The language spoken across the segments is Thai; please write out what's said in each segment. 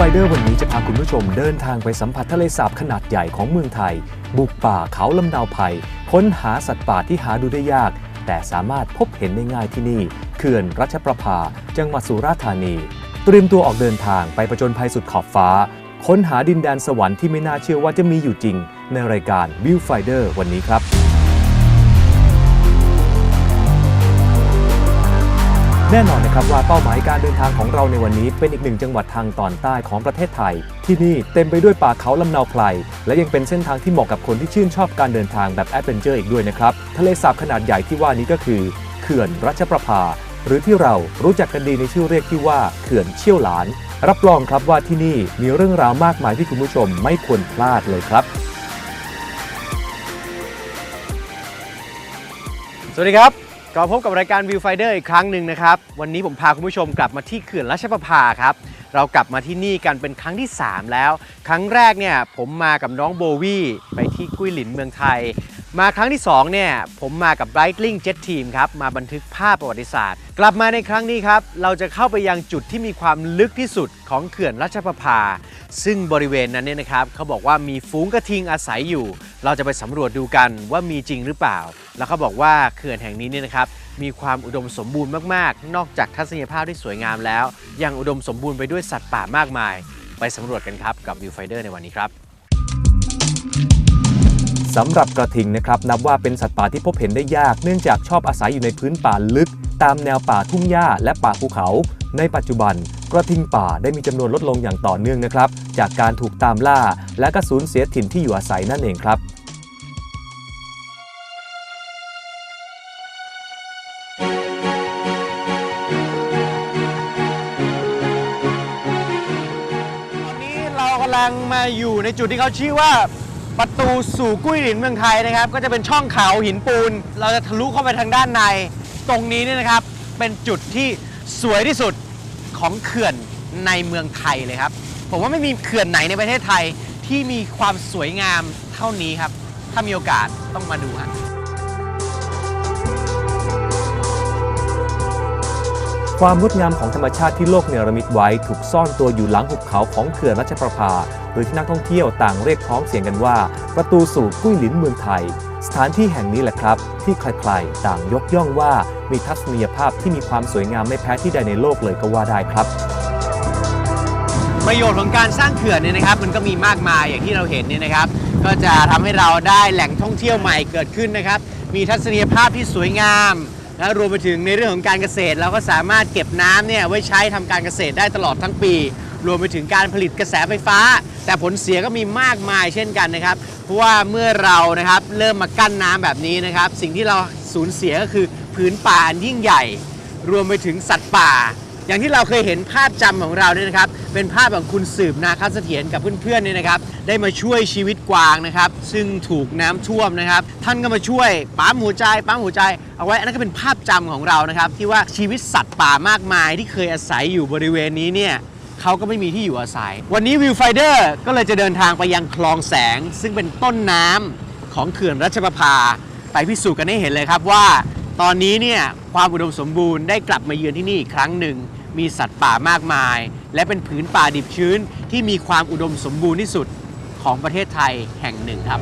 Viewfinder วันนี้จะพาคุณผู้ชมเดินทางไปสัมผัสทะเลสาบขนาดใหญ่ของเมืองไทย บุกป่าเขาลำนาวไผ่ค้นหาสัตว์ป่าที่หาดูได้ยาก แต่สามารถพบเห็นได้ง่ายที่นี่ เขื่อนรัชประภา จังหวัดสุราษฎร์ธานี เตรียมตัวออกเดินทางไปประจนภัยสุดขอบฟ้า ค้นหาดินแดนสวรรค์ที่ไม่น่าเชื่อว่าจะมีอยู่จริง ในรายการ Viewfinder วันนี้ครับ แน่นอนนะครับว่าเป้าหมายการเดินทางของเราในวันนี้เป็นอีกหนึ่งจังหวัดทางตอนใต้ของประเทศไทย ที่นี่เต็มไปด้วยป่าเขาลำนาวไพรและยังเป็นเส้นทางที่เหมาะกับคนที่ชื่นชอบการเดินทางแบบแอดเวนเจอร์อีกด้วยนะครับทะเลสาบขนาดใหญ่ที่ว่านี้ก็คือเขื่อนรัชประภา หรือที่เรารู้จักกันดีในชื่อเรียกที่ว่าเขื่อนเชี่ยวหลาน รับรองครับว่าที่นี่มีเรื่องราวมากมายที่คุณผู้ชมไม่ควรพลาดเลยครับ สวัสดีครับ ก็พบกับรายการวิวไฟเดอร์อีกครั้งหนึ่งนะครับ วันนี้ผมพาคุณผู้ชมกลับมาที่เขื่อนราชประภาครับ เรากลับมาที่นี่กันเป็นครั้งที่ 3 แล้ว ครั้งแรกเนี่ยผมมากับน้องโบวี่ไปที่กุ้ยหลินเมืองไทย มาครั้งที่ 2 เนี่ย ผมมากับ Brightling Jet Team ครับ มาบันทึกภาพประวัติศาสตร์ กลับมาในครั้งนี้ครับ เราจะเข้าไปยังจุดที่มีความลึกที่สุดของเขื่อนรัชประภา ซึ่งบริเวณนั้นเนี่ยนะครับ เขาบอกว่ามีฝูงกระทิงอาศัยอยู่ เราจะไปสำรวจดูกันว่ามีจริงหรือเปล่า แล้วเขาบอกว่าเขื่อนแห่งนี้เนี่ยนะครับมีความอุดมสมบูรณ์มากๆ นอกจากทัศนียภาพที่สวยงามแล้ว ยังอุดมสมบูรณ์ไปด้วยสัตว์ป่ามากมาย ไปสำรวจกันครับกับ Viewfinder ในวันนี้ครับ สำหรับกระทิงนะครับนับว่าเป็นสัตว์ป่าที่พบเห็นได้ยาก เนื่องจากชอบอาศัยอยู่ในพื้นป่าลึก ตามแนวป่าทุ่งหญ้าและป่าภูเขา ในปัจจุบัน กระทิงป่าได้มีจำนวนลดลงอย่างต่อเนื่องนะครับ จากการถูกตามล่า และก็สูญเสียถิ่นที่อยู่อาศัยนั่นเองครับตอนนี้เรากำลังมาอยู่ในจุดที่เขาชื่อว่า ประตูสู่กุ้ยหลินเมืองไทยนะครับ ก็จะเป็นช่องเขาหินปูน เราจะทะลุเข้าไปทางด้านใน ตรงนี้เนี่ยนะครับ เป็นจุดที่สวยที่สุดของเขื่อนในเมืองไทยเลยครับ ผมว่าไม่มีเขื่อนไหนในประเทศไทยที่มีความสวยงามเท่านี้ครับ ถ้ามีโอกาสต้องมาดูฮะ ความงดงามของธรรมชาติที่โลกเนรมิตไว้ถูกซ่อนตัวอยู่หลังหุบเขาของเขื่อนรัชประภา โดยที่นักท่องเที่ยวต่างเรียกพ้องเสียงกันว่า ประตูสู่กุ้ยหลินเมืองไทย สถานที่แห่งนี้แหละครับ ที่ใครๆ ต่างยกย่องว่ามีทัศนียภาพที่มีความสวยงามไม่แพ้ที่ใดในโลกเลยก็ว่าได้ครับ ประโยชน์ของการสร้างเขื่อนเนี่ยนะครับ มันก็มีมากมายอย่างที่เราเห็นเนี่ยนะครับ ก็จะทำให้เราได้แหล่งท่องเที่ยวใหม่เกิดขึ้นนะครับ มีทัศนียภาพที่สวยงาม และรวมไปถึงในเรื่องของการเกษตรเราก็สามารถเก็บน้ำเนี่ยไว้ใช้ทำการเกษตรได้ตลอดทั้งปี รวมไปถึงการผลิตกระแสไฟฟ้า แต่ผลเสียก็มีมากมายเช่นกันนะครับ เพราะว่าเมื่อเรานะครับเริ่มมากั้นน้ำแบบนี้นะครับ สิ่งที่เราสูญเสียก็คือผืนป่าอันยิ่งใหญ่ รวมไปถึงสัตว์ป่า อย่างที่เราเคยเห็นภาพจำของเราเนี่ยนะครับ เป็นภาพของคุณสืบนาคเสถียรกับเพื่อนๆเนี่ยนะครับ ได้มาช่วยชีวิตกวางนะครับ ซึ่งถูกน้ำท่วมนะครับ ท่านก็มาช่วยปั๊มหัวใจปั๊มหัวใจเอาไว้อันนั้นก็เป็นภาพจำของเรานะครับ ที่ว่าชีวิตสัตว์ป่ามากมายที่เคยอาศัยอยู่บริเวณนี้เนี่ยเขาก็ไม่มีที่อยู่อาศัย วันนี้วิวไฟเดอร์ก็เลยจะเดินทางไปยังคลองแสง ซึ่งเป็นต้นน้ำของเขื่อนรัชประภา ไปพิสูจน์กันให้เห็นเลยครับว่า ตอนนี้เนี่ยความอุดมสมบูรณ์ได้กลับมาเยือนที่นี่อีกครั้งหนึ่ง มีสัตว์ป่ามากมาย และเป็นผืนป่าดิบชื้นที่มีความอุดมสมบูรณ์ที่สุดของประเทศไทยแห่งหนึ่งครับ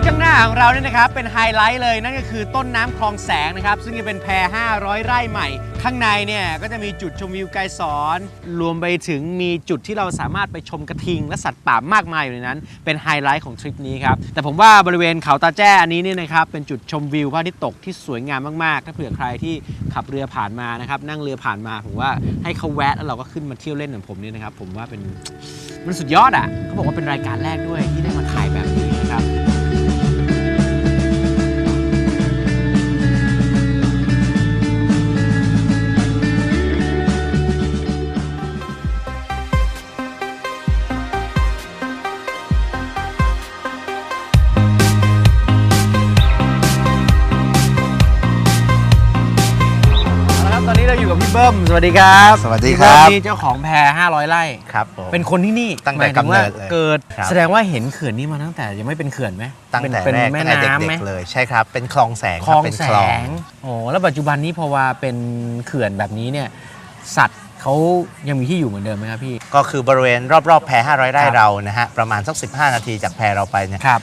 ที่ข้างหน้าของเราเนี่ยนะครับเป็นไฮไลท์เลยนั่นก็คือต้นน้ำคลองแสงนะครับ ซึ่งจะเป็นแพร 500 ไร่ใหม่ ข้างในเนี่ยก็จะมีจุดชมวิวไกลสอน รวมไปถึงมีจุดที่เราสามารถไปชมกระทิง และสัตว์ป่ามากมายอยู่ในนั้น เป็นไฮไลท์ของทริปนี้ครับ แต่ผมว่าบริเวณเขาตาแจ้อันนี้เนี่ยนะครับเป็นจุดชมวิวพระอาทิตย์ตกที่สวยงามมากๆ ถ้าเผื่อใครที่ขับเรือผ่านมานะครับนั่งเรือผ่านมาผมว่าให้เขาแวะแล้วเราก็ขึ้นมาเที่ยวเล่นเหมือนผมเนี่ยนะครับผมว่าเป็นมันสุดยอดอะเขาบอกว่าเป็นรายการแรกด้วยที่ได้ เราอยู่กับพี่เบิ้มสวัสดีครับสวัสดีพี่ครัเบิ้มบนี่เจ้าของแพร500ไร่ครับผม เป็นคนที่นี่ตั้งแต่หมายถึว่ากำเนิดเลยเกิดครับ แสดงว่าเห็นเขื่อนนี้มาตั้งแต่ยังไม่เป็นเขื่อนไหมตั้งแต่เป็นแรกแม่ตั้งแต่น้ำเด็ไหมกๆเลยใช่ครับ เป็นคลองแสงคคลรัอบงเป็นแสคลอง งโอ้แล้วปัจจุบันนี้พอว่าเป็นเขื่อนแบบนี้เนี่ย สัตว์เขายังมีที่อยู่เหมือนเดิมไหมครับพี่ ก็คือบริเวณรอบๆแพ500 ไร่ครับ เรานะฮะ ประมาณสัก 15 นาทีจากแพเราไปเนี่ยครับ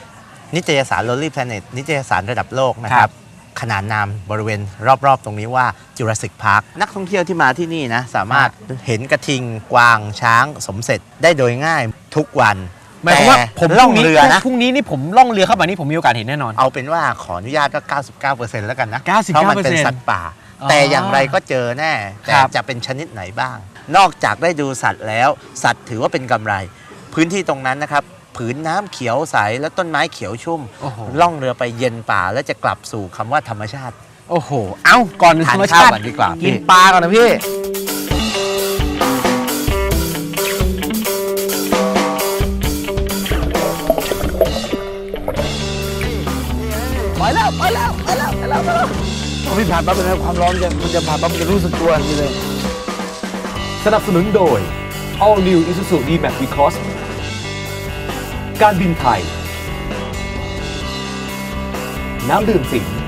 นิตยสาร Lonely Planet นิตยสารระดับโลกนะคครัรับบ ขนานนามบริเวณรอบๆ ตรงนี้ว่า Jurassic Park นักท่องเที่ยวที่มาที่นี่นะสามารถเห็นกระทิง กวางช้าง สมเสร็จได้โดยง่ายทุกวันหมายความว่าแต่ผมล่องเรือนะพรุ่งนี้นี่ผมล่องเรือเข้ามานี่ผมมีโอกาสเห็นแน่นอน เอาเป็นว่าขออนุญาตก็ 99%แล้วกันนะ99%เพราะมันเป็นสัตว์ป่าอ๋อแต่อย่างไรก็เจอแน่แต่ครับจะเป็นชนิดไหนบ้าง นอกจากได้ดูสัตว์แล้ว สัตว์ถือว่าเป็นกำไร พื้นที่ตรงนั้นนะครับ ผืนน้ำเขียวใสและต้นไม้เขียวชุ่มโอ้โหล่องเรือไปเย็นป่าแล้วจะกลับสู่คำว่าธรรมชาติ โอ้โห เอ้า ก่อนทานธรรมข้าชาวติก่อนดีกว่าพี่กินปลาก่อนนะพี่พอพี่ผ่านปั๊บเป็นไงความร้อนจะมันจะผ่านปั๊บมันจะรู้สึกตัวทันทีเลย สนับสนุนโดย All New Isuzu D-Max V-Cross การบินไทย น้ำดื่มสิงห์